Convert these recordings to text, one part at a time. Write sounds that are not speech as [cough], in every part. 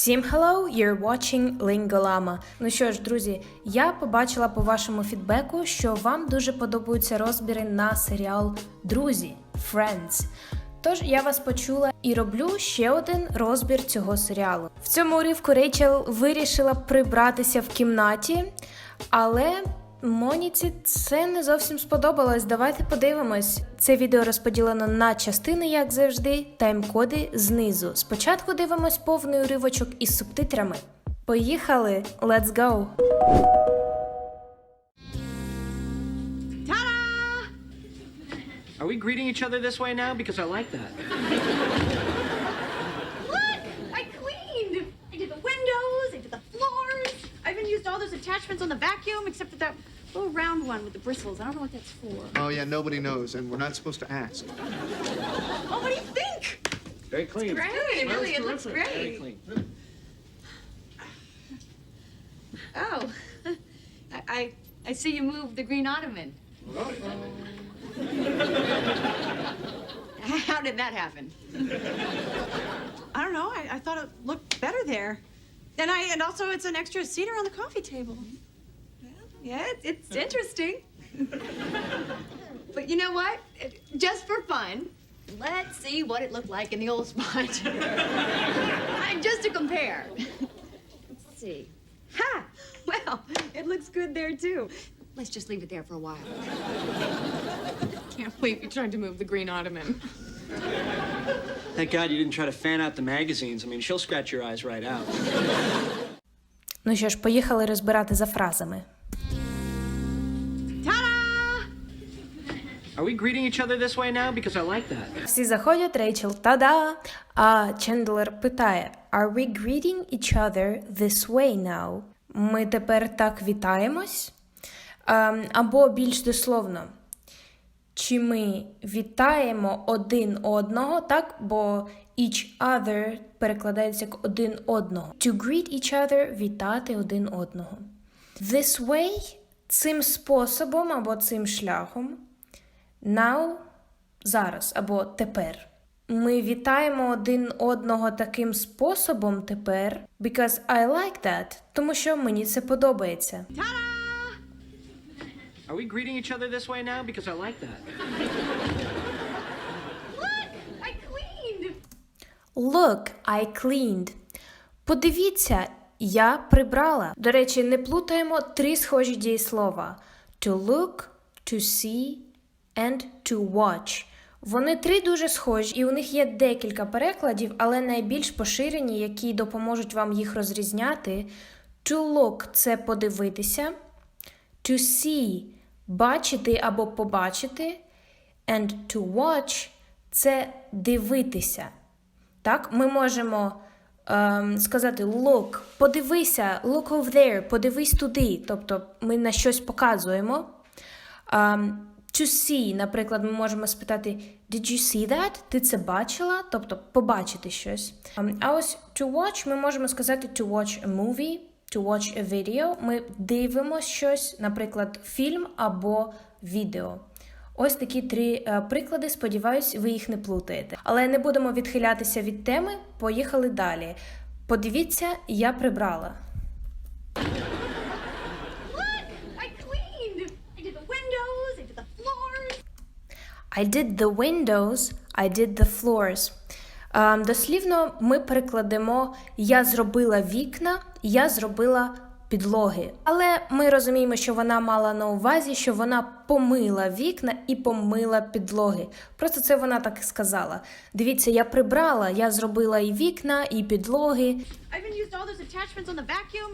Всім hello, you're watching Lingolama. Ну що ж, друзі, я побачила по вашому фідбеку, що вам дуже подобаються розбіри на серіал Друзі Friends. Тож я вас почула і роблю ще один розбір цього серіалу. В цьому уривку Рейчел вирішила прибратися в кімнаті, але Моніці це не зовсім сподобалось. Давайте подивимось. Це відео розподілено на частини, як завжди, тайм-коди знизу. Спочатку дивимось повний уривочок із субтитрами. Поїхали! Let's go! Are we greeting each other this way now? Because I like that. Those attachments on the vacuum, except for that little round one with the bristles. I don't know what that's for. Oh, yeah, nobody knows, and we're not supposed to ask. Oh, what do you think? Very clean. Great, really, it looks Very great. clean. Oh, [laughs] I, I, I see you moved the green ottoman. [laughs] How did that happen? [laughs] I don't know. I, I thought it looked better there. And I and also it's an extra seater on the coffee table. Yeah, it, it's interesting. [laughs] but you know what? Just for fun, let's see what it looked like in the old spot. [laughs] Just to compare. Let's see. Ha! Well, it looks good there too. Let's just leave it there for a while. Can't believe you tried to move the green ottoman. [laughs] Thank God you didn't try to fan out the magazines. I mean, she'll scratch your eyes right out. Ну що ж, поїхали розбирати за фразами. Are we greeting each other this way now? Because I like that. Всі заходять, Рейчел та-да! А Чендлер питає: Are we greeting each other this way now? Ми тепер так вітаємось? Ем, або більш дословно. Чи ми вітаємо один одного, так? Бо each other перекладається як один одного. To greet each other вітати один одного. This way цим способом або цим шляхом. Now зараз або тепер. Ми вітаємо один одного таким способом тепер, because I like that, тому що мені це подобається. Are we greeting each other this way now? Because I like that. Look! I cleaned! Look, I cleaned. Подивіться, я прибрала. До речі, не плутаємо три схожі дієслова: to look, to see and to watch. Вони три дуже схожі, і у них є декілька перекладів, але найбільш поширені, які допоможуть вам їх розрізняти. To look це подивитися, to see бачити або побачити, and to watch це дивитися. Так, ми можемо ем, сказати look, подивися, look over there, подивись туди. Тобто ми на щось показуємо. Ем, to see, наприклад, ми можемо спитати Did you see that? Ти це бачила? Тобто побачити щось. Ем, а ось to watch ми можемо сказати to watch a movie, to watch a video. Ми дивимося щось, наприклад, фільм або відео. Ось такі три е, приклади. Сподіваюсь, ви їх не плутаєте. Але не будемо відхилятися від теми. Поїхали далі. Подивіться, я прибрала. I did the windows, I did the floors. I did the windows, I did the floors. Е, дослівно ми перекладемо Я зробила вікна, я зробила підлоги. Але ми розуміємо, що вона мала на увазі, що вона помила вікна і помила підлоги. Просто це вона так і сказала. Дивіться, я прибрала, я зробила і вікна, і підлоги. I even used all those attachments on the vacuum.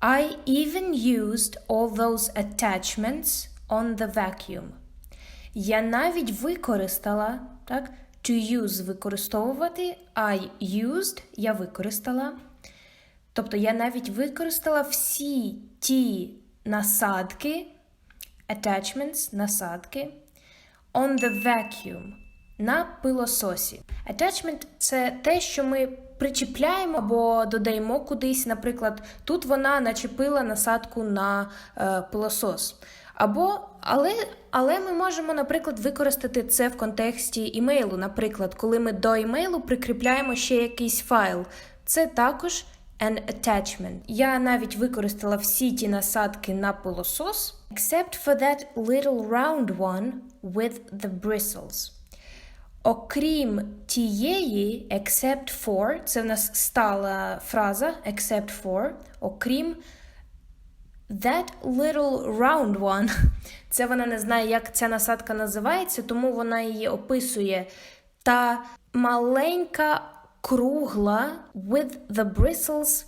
I even used all those attachments on the. Я навіть використала, так? To use використовувати. I used я використала. Тобто я навіть використала всі ті насадки, attachments, насадки, on the vacuum на пилососі. Attachment – це те, що ми причіпляємо або додаємо кудись. Наприклад, тут вона начепила насадку на е, пилосос. Або Але, але ми можемо, наприклад, використати це в контексті імейлу. Наприклад, коли ми до імейлу прикріпляємо ще якийсь файл. Це також an attachment. Я навіть використала всі ті насадки на пилосос, except for that little round one with the bristles. Окрім тієї, except for, це в нас стала фраза except for, окрім That little round one. [laughs] Це вона не знає, як ця насадка називається, тому вона її описує. Та маленька кругла with the bristles.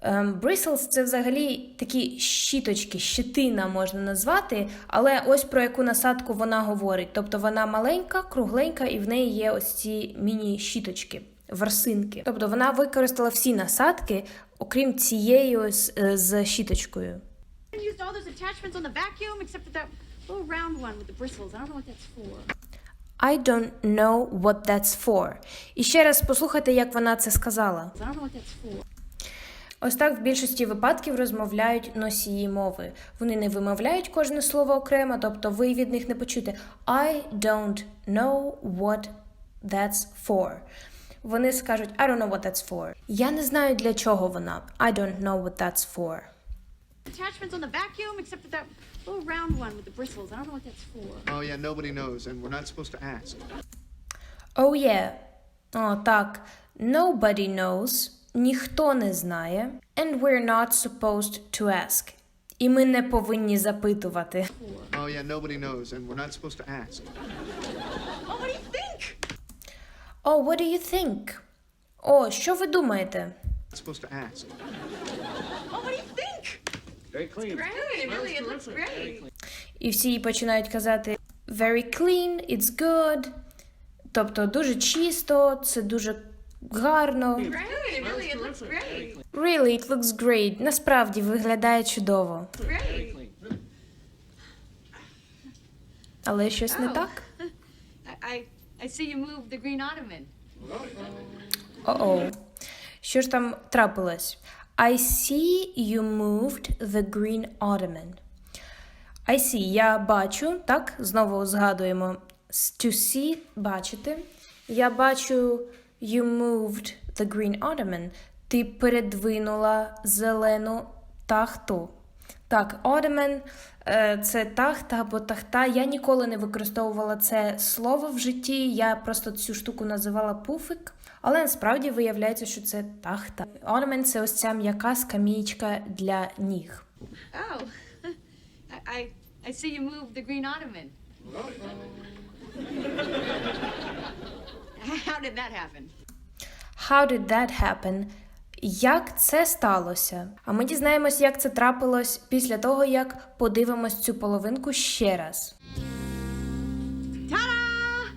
Ем, bristles – це взагалі такі щіточки, щитина можна назвати, але ось про яку насадку вона говорить. Тобто вона маленька, кругленька, і в неї є ось ці міні-щіточки, ворсинки. Тобто вона використала всі насадки, окрім цієї ось е, з щіточкою. I used all those attachments on the vacuum except for that little round one with the bristles. I don't know what that's for. I don't know what that's for. І ще раз послухайте, як вона це сказала. I don't know what that's for. Ось так в більшості випадків розмовляють носії мови. Вони не вимовляють кожне слово окремо, тобто ви від них не почуєте I don't know what that's for. Вони скажуть I don't know what that's for. Я не знаю для чого вона. I don't know what that's for. Attachments on the vacuum except for that little round one with the bristles. I don't know what that's for. Oh, yeah, nobody knows, and we're not supposed to ask. Oh yeah. О, так. Nobody knows. Ніхто не знає. And we're not supposed to ask. І ми не повинні запитувати. Oh, yeah, nobody knows, and we're not supposed to ask. Oh, what do you think? Oh, what do you think? О, що ви думаєте? Not supposed to ask. Very clean. Great, it really, it looks great. І всі починають казати very clean, it's good. Тобто дуже чисто, це дуже гарно. Great, it really, it looks great. Really, it looks great. Насправді виглядає чудово. Great. Але щось не Oh. так. I, I, I see you moved the green ottoman. О-оу. Що ж там трапилось? I see you moved the green ottoman. I see, я бачу, так, знову згадуємо. To see – бачити. Я бачу you moved the green ottoman. Ти передвинула зелену тахту. Так, ottoman е, – це тахта або тахта. Я ніколи не використовувала це слово в житті. Я просто цю штуку називала пуфик. Але насправді виявляється, що це тахта. Ottoman – це ось ця м'яка скамієчка для ніг. Oh, I, [laughs] I, I see you moved the green ottoman. [laughs] How did that happen? How did that happen? Як це сталося? А ми дізнаємось, як це трапилось після того, як подивимось цю половинку ще раз. Ta-da!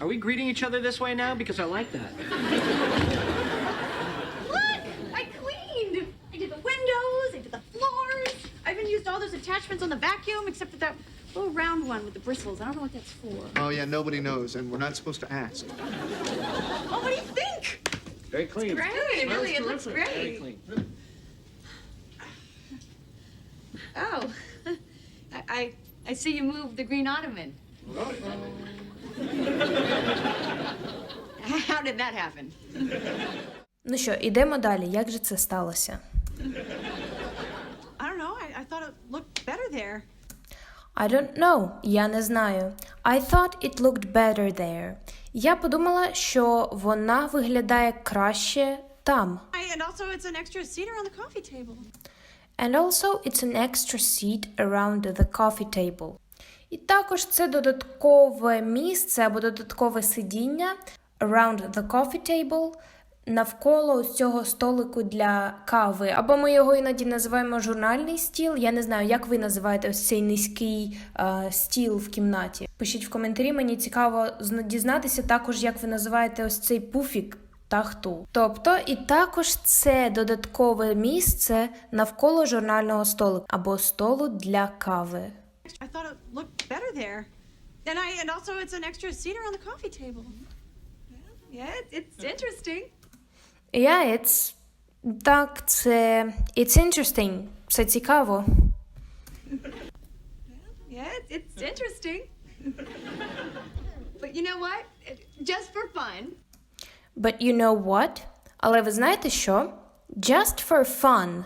Are we greeting each other this way now? Because I like that. Look! I cleaned! I did the windows, I did the floors. I even used all those attachments on the vacuum except for that little round one with the bristles. I don't know what that's for. Oh, yeah, nobody knows, and we're not supposed to ask. Oh, what do you think? Very clean. Great, it really, it looks Very great. clean. Oh, [laughs] I, I, I see you moved the green ottoman. How did that happen? Ну що, ідемо далі. Як же це сталося? I don't know. I, I thought it looked better there. I don't know. Я не знаю. I thought it looked better there. Я подумала, що вона виглядає краще там. And also, it's an extra seater on the coffee table. And also it's an extra seat around the coffee table. І також це додаткове місце або додаткове сидіння around the coffee table навколо цього столику для кави. Або ми його іноді називаємо журнальний стіл. Я не знаю, як ви називаєте ось цей низький е, стіл в кімнаті. Пишіть в коментарі, мені цікаво зна- дізнатися також, як ви називаєте ось цей пуфік тахту. Тобто, і також це додаткове місце навколо журнального столика або столу для кави. I thought it looked better there. And I, and also, it's an extra seater on the coffee table. Yeah, it's interesting. Yeah, it's... Так, це... It's interesting. Це цікаво. Yeah, it's, interesting. but you know what? Just for fun, But you know what? Але ви знаєте що? Just for fun.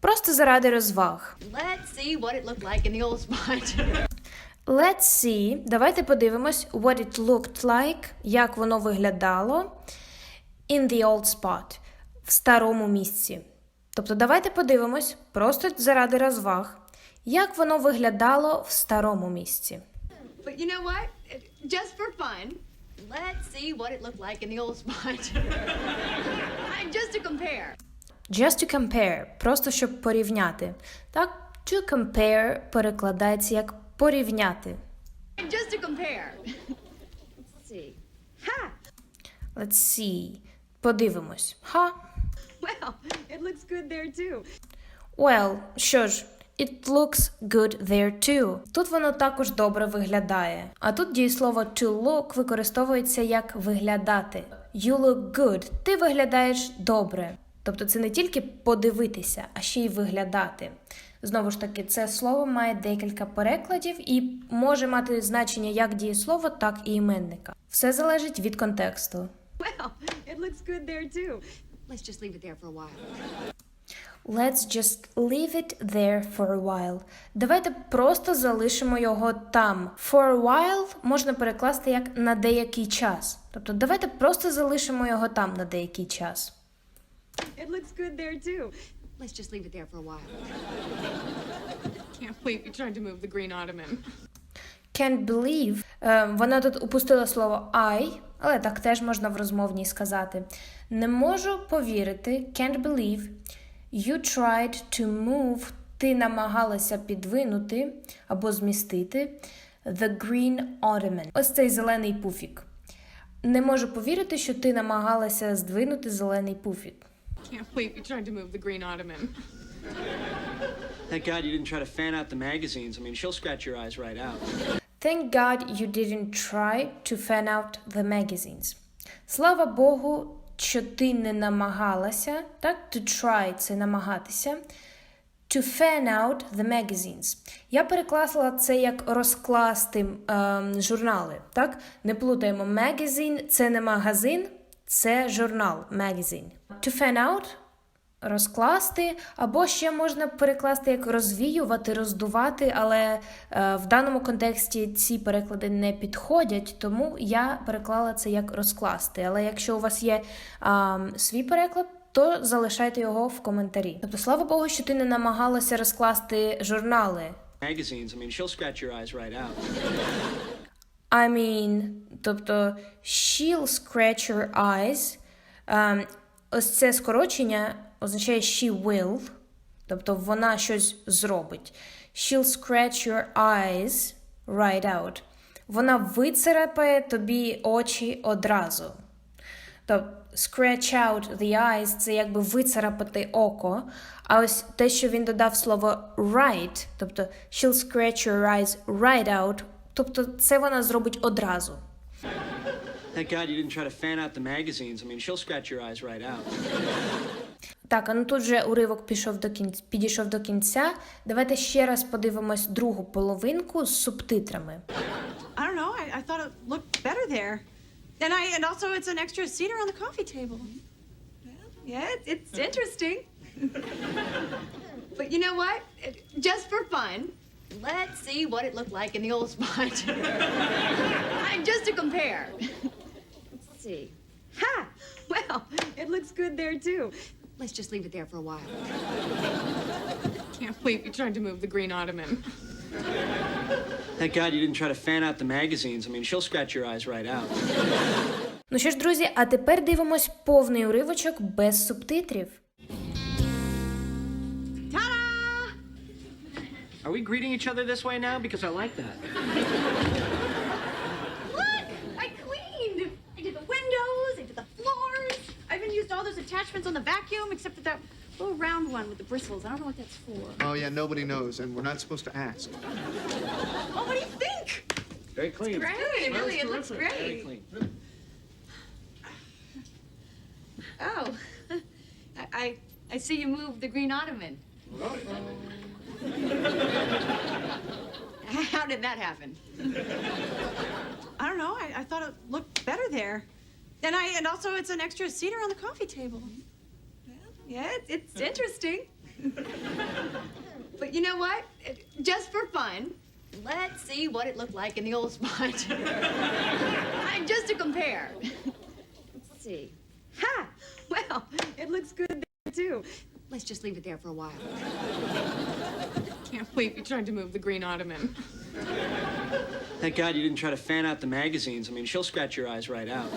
Просто заради розваг. let's see what it looked like in the old spot. Let's see. Давайте подивимось what it looked like, як воно виглядало in the old spot, в старому місці. Тобто давайте подивимось, просто заради розваг, як воно виглядало в старому місці. but you know what? Just for fun, let's see what it looked like in the old spot. just to compare. Just to compare, просто щоб порівняти. Так, to compare перекладається як порівняти. Just to compare. Let's see. Ha! Let's see. Подивимось. Ха. Well, it looks good there too. Well, що ж, it looks good there too. Тут воно також добре виглядає. А тут дієслово to look використовується як виглядати. You look good. Ти виглядаєш добре. Тобто це не тільки подивитися, а ще й виглядати. Знову ж таки, це слово має декілька перекладів і може мати значення як дієслова, так і іменника. Все залежить від контексту. Well, it looks good there too. Let's just leave it there for a while. Let's just leave it there for a while. Давайте просто залишимо його там. For a while можна перекласти як на деякий час. Тобто давайте просто залишимо його там на деякий час. It looks good there too. Let's just leave it there for a while. Can't believe you tried to move the green ottoman. Can't believe. Е, вона тут упустила слово I, але так теж можна в розмовній сказати. Не можу повірити. Can't believe. You tried to move. Ти намагалася підвинути або змістити the green ottoman. Ось цей зелений пуфік. Не можу повірити, що ти намагалася здвинути зелений пуфік. Can't believe you tried to move the green ottoman. Thank God you didn't try to fan out the magazines. I mean, she'll scratch your eyes right out. Thank God you didn't try to fan out the magazines. Слава Богу, що ти не намагалася, так? To try – це намагатися. To fan out the magazines. Я перекласила це як розкласти ем, журнали, так? Не плутаємо magazine – це не магазин, це журнал, magazine. To fan out розкласти, або ще можна перекласти як розвіювати, роздувати, але е, в даному контексті ці переклади не підходять, тому я переклала це як розкласти. Але якщо у вас є а, свій переклад, то залишайте його в коментарі. Тобто, слава Богу, що ти не намагалася розкласти журнали. Magazines, I mean, she'll scratch your eyes right out. I mean, тобто she'll scratch your eyes. Ем, ось це скорочення означає she will, тобто вона щось зробить. She'll scratch your eyes right out. Вона вицарапає тобі очі одразу. Тобто scratch out the eyes це якби вицарапати око. А ось те, що він додав слово right, тобто she'll scratch your eyes right out, тобто це вона зробить одразу. Thank God you didn't try to fan out the magazines. I mean, she'll scratch your eyes right out. Так, а ну тут же уривок пішов до кінця, підійшов до кінця. Давайте ще раз подивимось другу половинку з субтитрами. I don't know. I, I thought it looked better there. And I and also it's an extra seater on the coffee table. Yeah, it's, interesting. but you know what? Just for fun, let's see what it looked like in the old spot. just to compare. Let's see. Ha! Well, it looks good there too. Let's just leave it there for a while. [laughs] Can't believe you tried to move the green ottoman. Thank God you didn't try to fan out the magazines. I mean, she'll scratch your eyes right out. Ну що ж, друзі, а тепер дивимось повний уривочок без субтитрів. Ta-da! Are we greeting each other this way now? Because I like that. Used all those attachments on the vacuum except for that little round one with the bristles. I don't know what that's for. Oh, yeah, nobody knows, and we're not supposed to ask. Oh, what do you think? Very clean. It's Great, really, it looks great. Very great. clean. [sighs] Oh, [laughs] I, I, I see you moved the green ottoman. [laughs] How did that happen? [laughs] I don't know. I, I thought it looked better there. And I and also it's an extra cedar on the coffee table. Yeah, it's, it's interesting. but you know what? Just for fun, let's see what it looked like in the old spot. [laughs] Just to compare. Let's see. Ha! Well, it looks good there too. Let's just leave it there for a while. [laughs] Can't believe you tried to move the green ottoman. Thank God you didn't try to fan out the magazines. I mean, she'll scratch your eyes right out.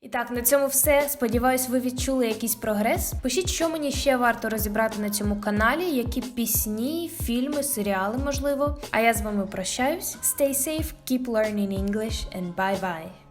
І так, на цьому все. Сподіваюсь, ви відчули якийсь прогрес. Пишіть, що мені ще варто розібрати на цьому каналі, які пісні, фільми, серіали, можливо. А я з вами прощаюсь. Stay safe, keep learning English and bye bye.